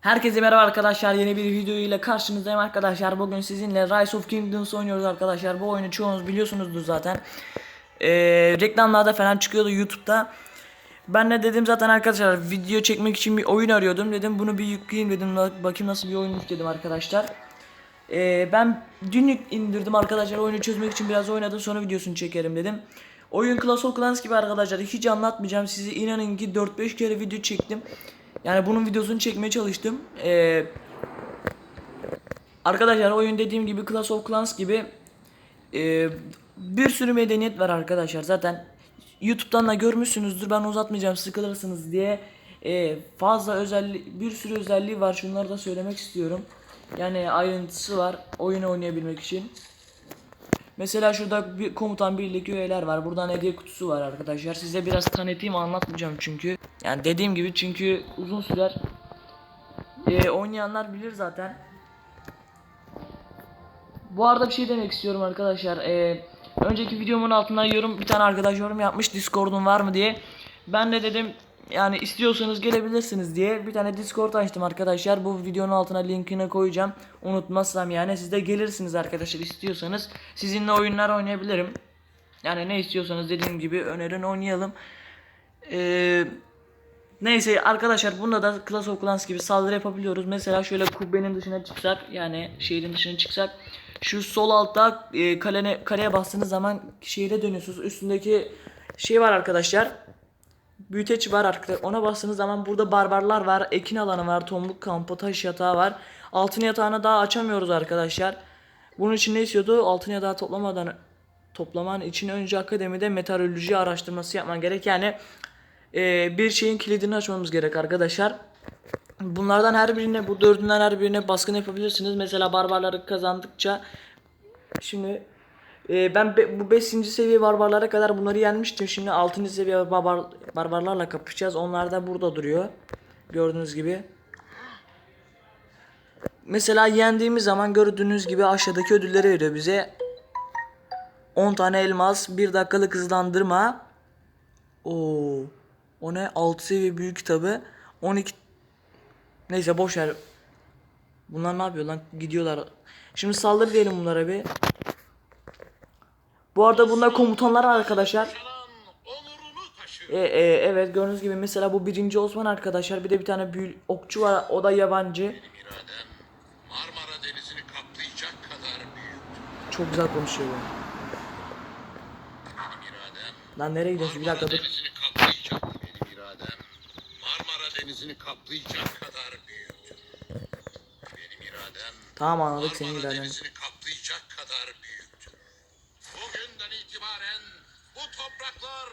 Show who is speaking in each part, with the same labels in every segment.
Speaker 1: Herkese merhaba arkadaşlar. Yeni bir video ile karşınızdayım arkadaşlar. Bugün sizinle Rise of Kingdoms oynuyoruz arkadaşlar. Bu oyunu çoğunuz biliyorsunuzdur zaten. Ee, reklamlarda falan çıkıyordu YouTube'da. Ben de dedim zaten arkadaşlar video çekmek için bir oyun arıyordum. Dedim bunu bir yükleyeyim dedim. Bak- bakayım nasıl bir oyunmuş dedim arkadaşlar. Ee, ben dün indirdim arkadaşlar. Oyunu çözmek için biraz oynadım sonra videosunu çekerim dedim. Oyun Clash of Clans gibi arkadaşlar hiç anlatmayacağım. Size inanın ki 4-5 kere video çektim yani bunun videosunu çekmeye çalıştım. Ee, arkadaşlar oyun dediğim gibi Clash of Clans gibi e, bir sürü medeniyet var arkadaşlar. Zaten YouTube'dan da görmüşsünüzdür. Ben uzatmayacağım sıkılırsınız diye. Ee, fazla özellik bir sürü özelliği var. Şunları da söylemek istiyorum. Yani ayrıntısı var oyunu oynayabilmek için. Mesela şurada bir komutan birlik üyeler var. Buradan hediye kutusu var arkadaşlar. Size biraz tanıtayım anlatmayacağım çünkü. Yani dediğim gibi çünkü uzun sürer. Ee, oynayanlar bilir zaten. Bu arada bir şey demek istiyorum arkadaşlar. Ee, önceki videomun altına yorum bir tane arkadaş yorum yapmış Discord'un var mı diye. Ben de dedim yani istiyorsanız gelebilirsiniz diye bir tane Discord açtım arkadaşlar. Bu videonun altına linkini koyacağım. Unutmazsam yani siz de gelirsiniz arkadaşlar istiyorsanız. Sizinle oyunlar oynayabilirim. Yani ne istiyorsanız dediğim gibi önerin oynayalım. Eee Neyse arkadaşlar bunda da Clash of Clans gibi saldırı yapabiliyoruz. Mesela şöyle kubbenin dışına çıksak yani şehrin dışına çıksak şu sol altta e, kalene, kaleye bastığınız zaman şehire dönüyorsunuz. Üstündeki şey var arkadaşlar. Büyüteç var arkadaşlar. Ona bastığınız zaman burada barbarlar var, ekin alanı var, tombuk kampı, taş yatağı var. Altın yatağını daha açamıyoruz arkadaşlar. Bunun için ne istiyordu? Altın yatağı toplamadan toplaman için önce akademide meteoroloji araştırması yapman gerek. Yani e, bir şeyin kilidini açmamız gerek arkadaşlar. Bunlardan her birine, bu dördünden her birine baskın yapabilirsiniz. Mesela barbarları kazandıkça şimdi e, ben be- bu 5. seviye barbarlara kadar bunları yenmiştim. Şimdi 6. seviye barbar, barbarlarla kapışacağız. Onlar da burada duruyor. Gördüğünüz gibi. Mesela yendiğimiz zaman gördüğünüz gibi aşağıdaki ödülleri veriyor bize. 10 tane elmas, 1 dakikalık hızlandırma. Oo. O ne? 6 seviye büyük kitabı. 12 Neyse boş ver. Bunlar ne yapıyor lan? Gidiyorlar. Şimdi saldır diyelim bunlara bir. Bu arada bunlar komutanlar arkadaşlar. E, e, evet gördüğünüz gibi mesela bu birinci Osman arkadaşlar. Bir de bir tane büyü okçu var. O da yabancı. Çok güzel konuşuyor bu. Lan nereye gidiyorsun? Bir dakika dur.
Speaker 2: Denizi'ni kaplayacak. Benim iradem Marmara Denizi'ni kaplayacak kadar büyüktür. Benim iradem
Speaker 1: Tamam anladık senin
Speaker 2: Marmara
Speaker 1: iraden.
Speaker 2: Denizi'ni kaplayacak kadar büyüktür. Bugünden itibaren bu topraklar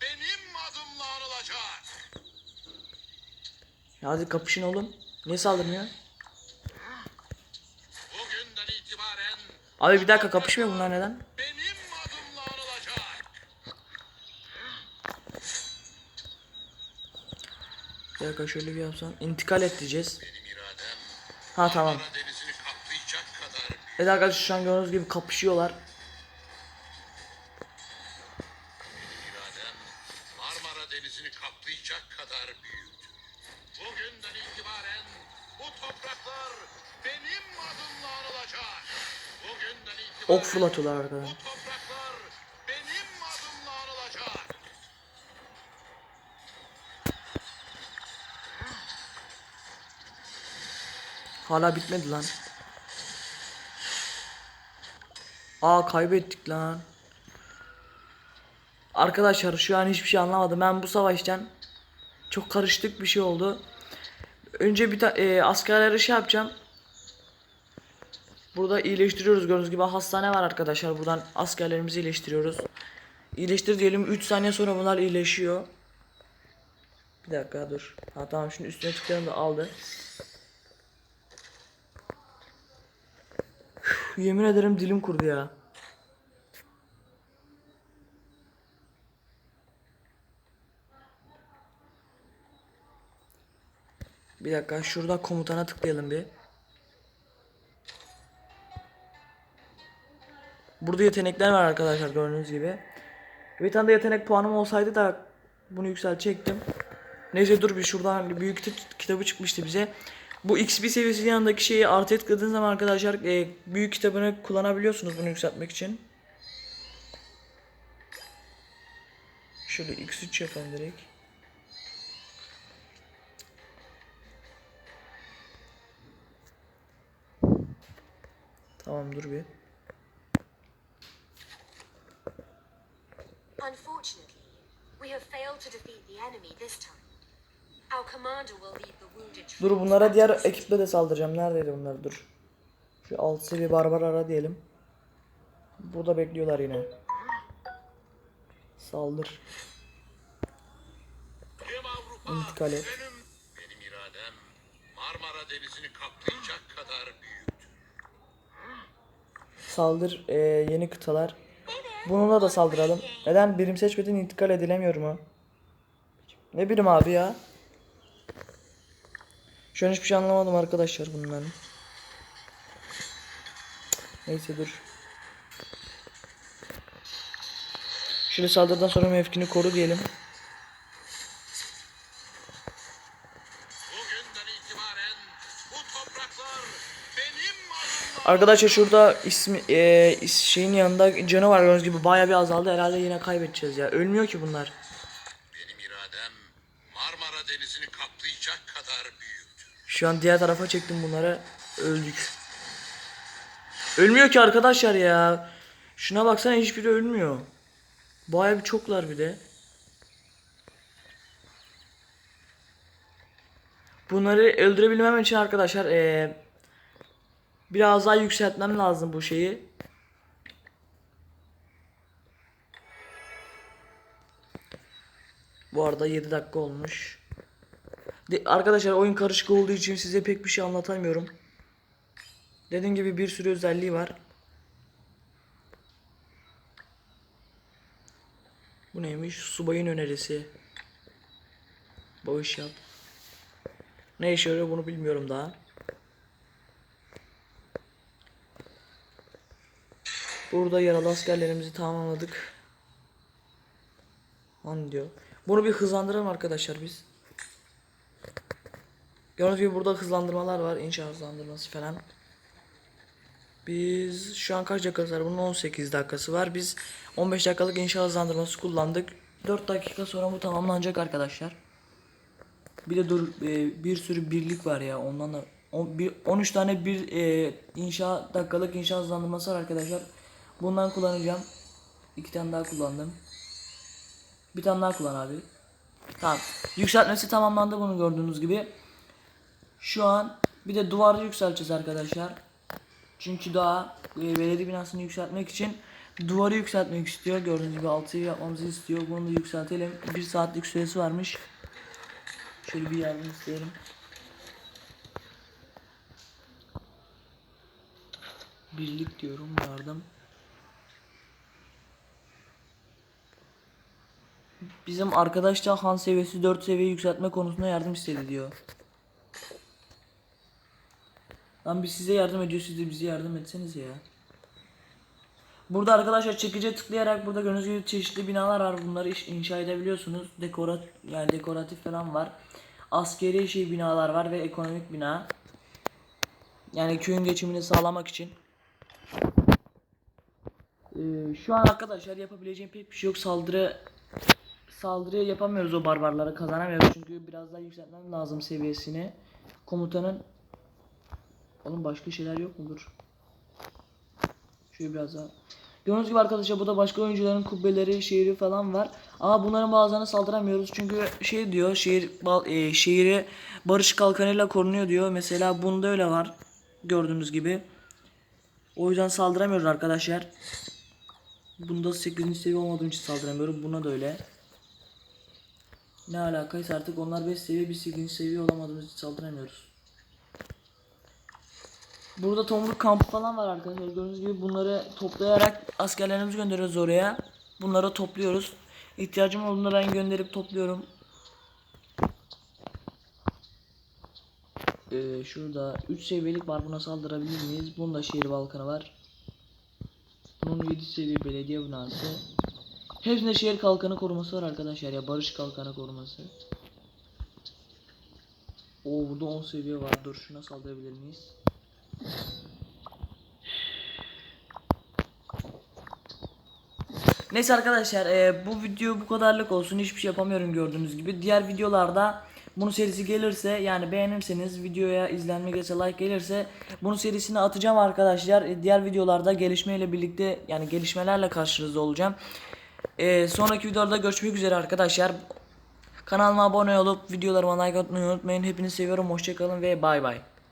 Speaker 2: benim adımla anılacak.
Speaker 1: Ya hadi kapışın oğlum. Niye saldırmıyor?
Speaker 2: Bugünden itibaren
Speaker 1: Abi bir dakika kapışmıyor bunlar neden?
Speaker 2: benim adımla anılacak.
Speaker 1: Bir dakika şöyle bir yapsam. İntikal et diyeceğiz. Ha tamam. Evet arkadaşlar şu an gördüğünüz gibi kapışıyorlar.
Speaker 2: Denizi'ni kaplayacak kadar büyüktür. Bugünden itibaren bu topraklar benim adımla anılacak. Bugünden itibaren
Speaker 1: Ok fırlatıyorlar
Speaker 2: bu
Speaker 1: Hala bitmedi lan. Aa kaybettik lan. Arkadaşlar şu an hiçbir şey anlamadım. Ben bu savaştan çok karıştık bir şey oldu. Önce bir ta- e, askerleri şey yapacağım. Burada iyileştiriyoruz gördüğünüz gibi hastane var arkadaşlar. Buradan askerlerimizi iyileştiriyoruz. İyileştir diyelim 3 saniye sonra bunlar iyileşiyor. Bir dakika dur. Ha tamam şimdi üstüne tıklayalım da aldı. Üf, Yemin ederim dilim kurdu ya. Bir dakika şurada komutana tıklayalım bir. Burada yetenekler var arkadaşlar gördüğünüz gibi. Bir tane de yetenek puanım olsaydı da bunu yükseltecektim. Neyse dur bir şuradan büyük kitap- kitabı çıkmıştı bize. Bu XP seviyesi yanındaki şeyi artı tıkladığınız zaman arkadaşlar e, büyük kitabını kullanabiliyorsunuz bunu yükseltmek için. Şöyle X3 yapalım direkt. Tamam dur bir.
Speaker 3: Unfortunately, we have failed to defeat the enemy this time.
Speaker 1: Dur bunlara diğer ekiple de saldıracağım. Neredeydi bunlar? Dur. Şu alt seviye barbar ara diyelim. Burada bekliyorlar yine. Saldır. İntikal et.
Speaker 2: benim, benim iradem Marmara Denizi'ni kaplayacak kadar büyüktür.
Speaker 1: Saldır ee, yeni kıtalar. Bununla da saldıralım. Neden birim seçmeden intikal edilemiyor mu? Ne birim abi ya? Şu an hiçbir şey anlamadım arkadaşlar bundan. Neyse dur. Şöyle saldırıdan sonra mevkini koru diyelim. Arkadaşlar şurada ismi is- şeyin yanında canı var gördüğünüz gibi bayağı bir azaldı herhalde yine kaybedeceğiz ya. Ölmüyor ki bunlar.
Speaker 2: benim iradem Marmara Denizi'ni kaplayacak kadar büyüktür.
Speaker 1: Şu an diğer tarafa çektim bunları. Öldük. Ölmüyor ki arkadaşlar ya. Şuna baksana hiçbiri ölmüyor. Bayağı bir çoklar bir de. Bunları öldürebilmem için arkadaşlar eee, biraz daha yükseltmem lazım bu şeyi. Bu arada 7 dakika olmuş. Arkadaşlar oyun karışık olduğu için size pek bir şey anlatamıyorum. Dediğim gibi bir sürü özelliği var. Bu neymiş? Subayın önerisi. Bağış yap. Ne işe yarıyor bunu bilmiyorum daha. Burada yaralı askerlerimizi tamamladık. Han diyor. Bunu bir hızlandıralım arkadaşlar biz. Gördüğünüz gibi burada hızlandırmalar var. İnşa hızlandırması falan. Biz şu an kaç dakikası var? Bunun 18 dakikası var. Biz 15 dakikalık inşa hızlandırması kullandık. 4 dakika sonra bu tamamlanacak arkadaşlar. Bir de dur e, bir sürü birlik var ya. Ondan da on- bir, 13 tane bir e, inşa dakikalık inşa hızlandırması var arkadaşlar. Bundan kullanacağım. İki tane daha kullandım. Bir tane daha kullan abi. Tamam. Yükseltmesi tamamlandı bunu gördüğünüz gibi. Şu an bir de duvarı yükselteceğiz arkadaşlar. Çünkü daha e, belediye binasını yükseltmek için duvarı yükseltmek istiyor. Gördüğünüz gibi altı seviye yapmamızı istiyor. Bunu da yükseltelim. Bir saatlik süresi varmış. Şöyle bir yardım isteyelim. Birlik diyorum yardım. Bizim arkadaş da Han seviyesi 4 seviye yükseltme konusunda yardım istedi diyor. Lan biz size yardım ediyor siz de bize yardım etseniz ya. Burada arkadaşlar çekice tıklayarak burada gördüğünüz gibi çeşitli binalar var. Bunları inşa edebiliyorsunuz. Dekorat yani dekoratif falan var. Askeri şey binalar var ve ekonomik bina. Yani köyün geçimini sağlamak için. Ee, şu an arkadaşlar yapabileceğim pek bir şey yok. Saldırı saldırı yapamıyoruz o barbarlara kazanamıyoruz çünkü biraz daha yükseltmem lazım seviyesini. Komutanın Oğlum başka şeyler yok mudur? Şöyle biraz daha. Gördüğünüz gibi arkadaşlar burada başka oyuncuların kubbeleri, şehri falan var. Ama bunların bazılarına saldıramıyoruz çünkü şey diyor şehir e, şehri barış kalkanıyla korunuyor diyor. Mesela bunda öyle var. Gördüğünüz gibi. O yüzden saldıramıyoruz arkadaşlar. Bunda 8. seviye olmadığım için saldıramıyorum. Buna da öyle. Ne alakaysa artık onlar 5 seviye biz 8. seviye olamadığımız için saldıramıyoruz. Burada tomruk kampı falan var arkadaşlar. Gördüğünüz gibi bunları toplayarak askerlerimizi gönderiyoruz oraya. Bunları topluyoruz. İhtiyacım olduğunda ben gönderip topluyorum. Ee, şurada 3 seviyelik var. Buna saldırabilir miyiz? Bunun da şehir balkanı var. Bunun 7 seviye belediye binası. Hepsinde şehir kalkanı koruması var arkadaşlar ya. Barış kalkanı koruması. Oo burada 10 seviye var. Dur şuna saldırabilir miyiz? Neyse arkadaşlar e, bu video bu kadarlık olsun. Hiçbir şey yapamıyorum gördüğünüz gibi. Diğer videolarda bunun serisi gelirse yani beğenirseniz videoya izlenme geçe like gelirse bunun serisini atacağım arkadaşlar. E, diğer videolarda gelişmeyle birlikte yani gelişmelerle karşınızda olacağım. E, sonraki videolarda görüşmek üzere arkadaşlar. Kanalıma abone olup videolarıma like atmayı unutmayın. Hepinizi seviyorum. Hoşçakalın ve bay bay.